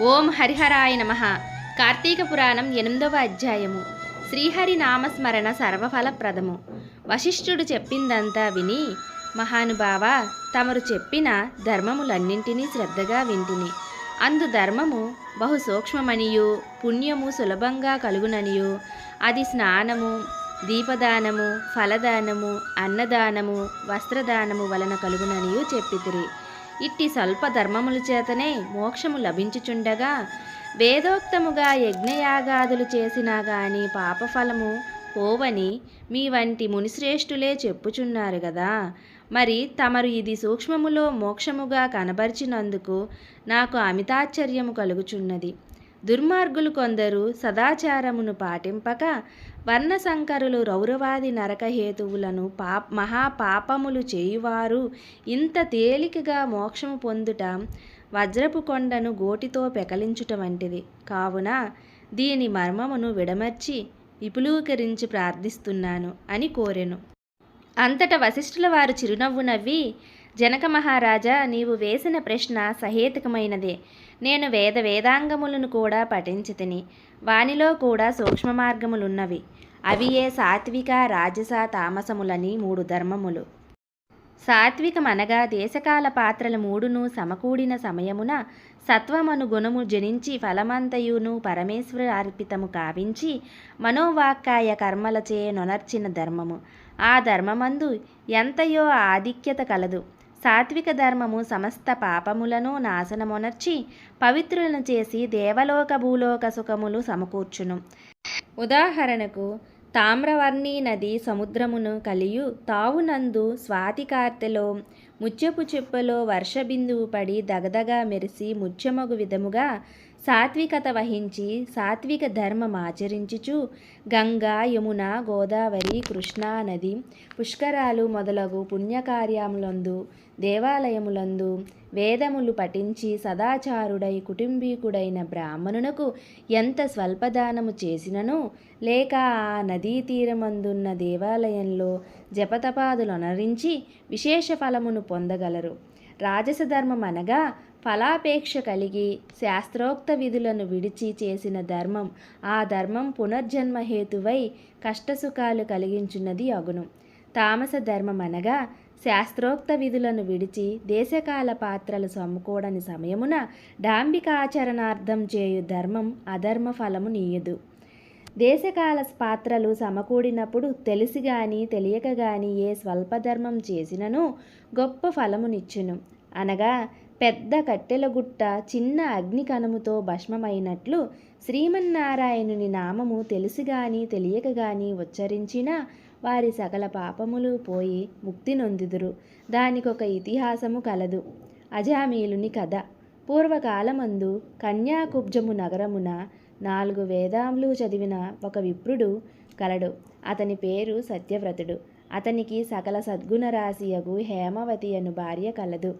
ఓం హరిహరాయ నమ. కార్తీక పురాణం ఎనిమిదవ అధ్యాయము. శ్రీహరి నామస్మరణ సర్వఫలప్రదము. వశిష్ఠుడు చెప్పిందంతా విని మహానుభావ తమరు చెప్పిన ధర్మములన్నింటినీ శ్రద్ధగా వింటిని. అందు ధర్మము బహు సూక్ష్మమనియు పుణ్యము సులభంగా కలుగుననియు. అది స్నానము దీపదానము ఫలదానము అన్నదానము వస్త్రదానము వలన కలుగుననియు చెప్పితిరి. ఇట్టి స్వల్ప ధర్మముల చేతనే మోక్షము లభించుచుండగా వేదోక్తముగా యజ్ఞయాగాదులు చేసినా గాని పాపఫలము పోవని మీ వంటి మునిశ్రేష్ఠులే చెప్పుచున్నారు కదా మరి తమరు ఇది సూక్ష్మములో మోక్షముగా కనబరిచినందుకు నాకు అమితాశ్చర్యము కలుగుచున్నది. దుర్మార్గులు కొందరు సదాచారమును పాటింపక వర్ణశంకరులు రౌరవాది నరకహేతువులను పా మహాపాపములు చేయువారు ఇంత తేలికగా మోక్షము పొందుట వజ్రపు కొండను గోటితో పెకలించుట వంటిది. కావున దీని మర్మమును విడమర్చి విపులీకరించి ప్రార్థిస్తున్నాను అని కోరెను. అంతట వశిష్ఠుల వారు చిరునవ్వు నవ్వి జనక మహారాజా నీవు వేసిన ప్రశ్న సహేతుకమైనదే. నేను వేద వేదాంగములను కూడా పఠించితిని. వానిలో కూడా సూక్ష్మ మార్గములున్నవి. అవి ఏ సాత్విక రాజస తామసములని మూడు ధర్మములు. సాత్వికమనగా దేశకాల పాత్రల మూడును సమకూడిన సమయమున సత్వమను గుణము జనించి ఫలమంతయును పరమేశ్వర అర్పితము కావించి మనోవాక్కాయ కర్మలచే నొనర్చిన ధర్మము. ఆ ధర్మమందు ఎంతయో ఆధిక్యత కలదు. సాత్విక ధర్మము సమస్త పాపములను నాశనమునర్చి పవిత్రులను చేసి దేవలోక భూలోక సుఖములు సమకూర్చును. ఉదాహరణకు తామ్రవర్ణి నది సముద్రమును కలియు తావునందు స్వాతి కార్తెలో ముత్యపు చిప్పలో వర్షబిందువు పడి దగదగా మెరిసి ముత్యమగు విధముగా సాత్వికత వహించి సాత్విక ధర్మం ఆచరించుచు గంగా యమున గోదావరి కృష్ణా నది పుష్కరాలు మొదలగు పుణ్యకార్యములందు దేవాలయములందు వేదములు పఠించి సదాచారుడై కుటుంబీకుడైన బ్రాహ్మణునకు ఎంత స్వల్పదానము చేసినను లేక ఆ నదీ తీరమందున్న దేవాలయంలో జపతపాదులు అనరించి విశేష ఫలమును పొందగలరు. రాజస ధర్మం అనగా ఫలాపేక్ష కలిగి శాస్త్రోక్త విధులను విడిచి చేసిన ధర్మం ఆ ధర్మం పునర్జన్మ హేతువై కష్టసుఖాలు కలిగించున్నది అగును. తామస ధర్మం అనగా శాస్త్రోక్త విధులను విడిచి దేశకాల పాత్రలు సమ్ముకోడని సమయమున డాంబికాచరణార్థం చేయు ధర్మం అధర్మ ఫలము నీయదు. దేశకాల పాత్రలు సమకూడినప్పుడు తెలిసి గాని తెలియక గాని ఏ స్వల్పధర్మం చేసినను గొప్ప ఫలమునిచ్చును అనగా పెద్ద కట్టెల గుట్ట చిన్న అగ్ని కణముతో భస్మమైనట్లు శ్రీమన్నారాయణుని నామము తెలిసి గాని తెలియక గాని ఉచ్చరించిన వారి సకల పాపములు పోయి ముక్తి నొందుదురు. దానికొక ఇతిహాసము కలదు. అజామీలుని కథ. పూర్వకాలమందు కన్యాకుబ్జము నగరమున నాలుగు వేదాములు చదివిన ఒక విప్రుడు కలడు. అతని పేరు సత్యవ్రతుడు. అతనికి సకల సద్గుణ రాశియగు హేమవతి అను భార్య కలదు.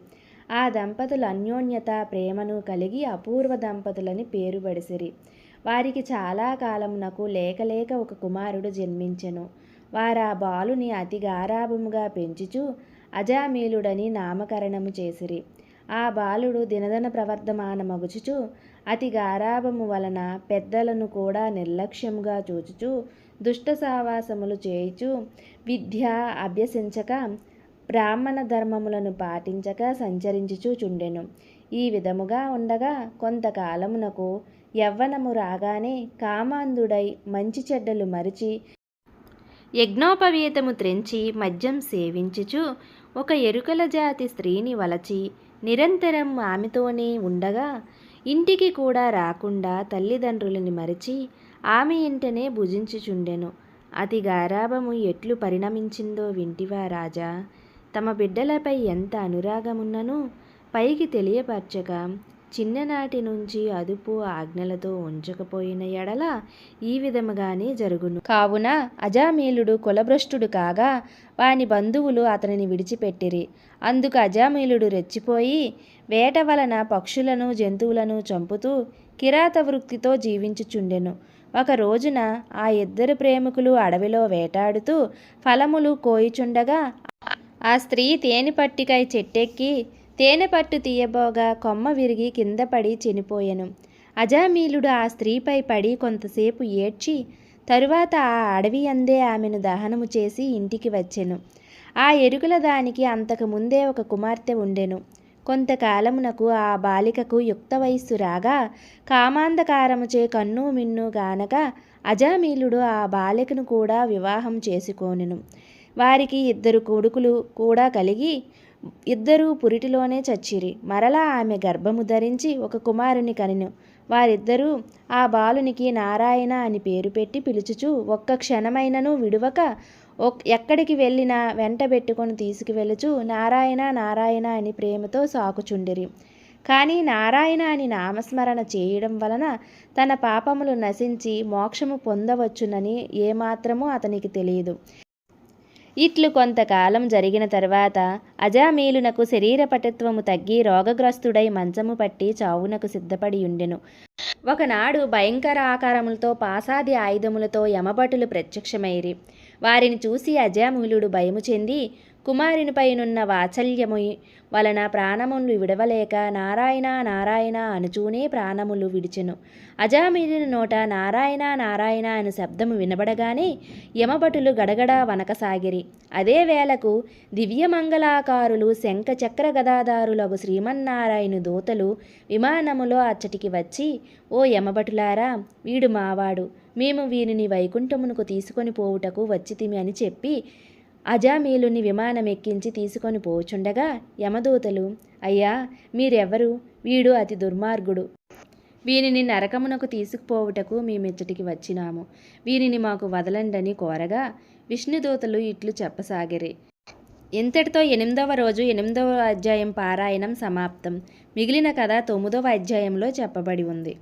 ఆ దంపతులు అన్యోన్యత ప్రేమను కలిగి అపూర్వ దంపతులని పేరు పడిసిరి వారికి చాలా కాలమునకు లేకలేక ఒక కుమారుడు జన్మించెను. వారా బాలుని అతి గారాభముగా పెంచుచు అజామీలుడని నామకరణము చేసిరి. ఆ బాలుడు దినదన ప్రవర్ధమాన మగుచుచు అతి గారాభము వలన పెద్దలను కూడా నిర్లక్ష్యముగా చూచుచు దుష్ట సావాసములు చేయుచు విద్య అభ్యసించక బ్రాహ్మణ ధర్మములను పాటించక సంచరించుచు చుండెను. ఈ విధముగా ఉండగా కొంతకాలమునకు యవ్వనము రాగానే కామాంధుడై మంచి చెడ్డలు మరిచి యజ్ఞోపవీతము త్రెంచి మద్యం సేవించుచు ఒక ఎరుకల జాతి స్త్రీని వలచి నిరంతరం ఆమెతోనే ఉండగా ఇంటికి కూడా రాకుండా తల్లిదండ్రులని మరిచి ఆమె ఇంటనే భుజించుచుండెను. అతి గారాభము ఎట్లు పరిణమించిందో వింటివా రాజా! తమ బిడ్డలపై ఎంత అనురాగమున్నను పైకి తెలియపరచక చిన్ననాటి నుంచి అదుపు ఆజ్ఞలతో ఉంచకపోయిన ఎడల ఈ విధముగానే జరుగును. కావున అజామీలుడు కులభ్రష్టుడు కాగా వాని బంధువులు అతనిని విడిచిపెట్టిరి. అందుకు అజామీలుడు రెచ్చిపోయి వేట వలన పక్షులను జంతువులను చంపుతూ కిరాత వృత్తితో జీవించుచుండెను. ఒక రోజున ఆ ఇద్దరు ప్రేమికులు అడవిలో వేటాడుతూ ఫలములు కోయిచుండగా ఆ స్త్రీ తేనె పట్టికై చెట్టెక్కి తేనె పట్టు తీయబోగా కొమ్మ విరిగి కింద పడి చనిపోయెను. అజామీలుడు ఆ స్త్రీపై పడి కొంతసేపు ఏడ్చి తరువాత ఆ అడవి అందే ఆమెను దహనము చేసి ఇంటికి వచ్చెను. ఆ ఎరుకల దానికి అంతకు ముందే ఒక కుమార్తె ఉండెను. కొంతకాలమునకు ఆ బాలికకు యుక్త వయస్సు రాగా కామాంధకారముచే కన్ను మిన్ను గానక అజామీలుడు ఆ బాలికను కూడా వివాహం చేసుకోనెను. వారికి ఇద్దరు కొడుకులు కూడా కలిగి ఇద్దరూ పురిటిలోనే చచ్చిరి. మరలా ఆమె గర్భము ధరించి ఒక కుమారుని కనిను. వారిద్దరూ ఆ బాలునికి నారాయణ అని పేరు పెట్టి పిలుచుచు ఒక్క క్షణమైనను విడువక ఎక్కడికి వెళ్ళినా వెంటబెట్టుకొని తీసుకువెళ్ళుచు నారాయణ నారాయణ అని ప్రేమతో సాకుచుండిరి. కానీ నారాయణ అని నామస్మరణ చేయడం వలన తన పాపములు నశించి మోక్షము పొందవచ్చునని ఏమాత్రమూ అతనికి తెలియదు. ఇట్లు కొంతకాలం జరిగిన తర్వాత అజామీలునకు శరీర పటుత్వము తగ్గి రోగగ్రస్తుడై మంచము పట్టి చావునకు సిద్ధపడి ఉండెను. ఒకనాడు భయంకర ఆకారములతో పాసాది ఆయుధములతో యమభటులు ప్రత్యక్షమైరి వారిని చూసి అజామూలుడు భయము చెంది కుమారునిపైనున్న వాత్సల్యము వలన ప్రాణములు విడవలేక నారాయణ నారాయణ అనుచూనే ప్రాణములు విడిచెను. అజామీలుని నోట నారాయణ నారాయణ అను శబ్దము వినబడగానే యమభటులు గడగడ వనకసాగిరి అదే వేళకు దివ్యమంగళాకారులు శంఖ చక్ర గదాదారులకు శ్రీమన్నారాయణ దూతలు విమానములో అచ్చటికి వచ్చి ఓ యమభటులారా వీడు మావాడు. మేము వీరిని వైకుంఠమునకు తీసుకొని పోవుటకు వచ్చితిమి అని చెప్పి అజామీలుని విమానం ఎక్కించి తీసుకొని పోచుండగా యమదూతలు అయ్యా మీరెవరు వీడు అతి దుర్మార్గుడు. వీనిని నరకమునకు తీసుకుపోవుటకు మేమిచ్చటికి వచ్చినాము. వీరిని మాకు వదలండని కోరగా విష్ణుదూతలు ఇట్లు చెప్పసాగిరి. ఇంతటితో ఎనిమిదవ రోజు ఎనిమిదవ అధ్యాయం పారాయణం సమాప్తం. మిగిలిన కథ తొమ్మిదవ అధ్యాయంలో చెప్పబడి ఉంది.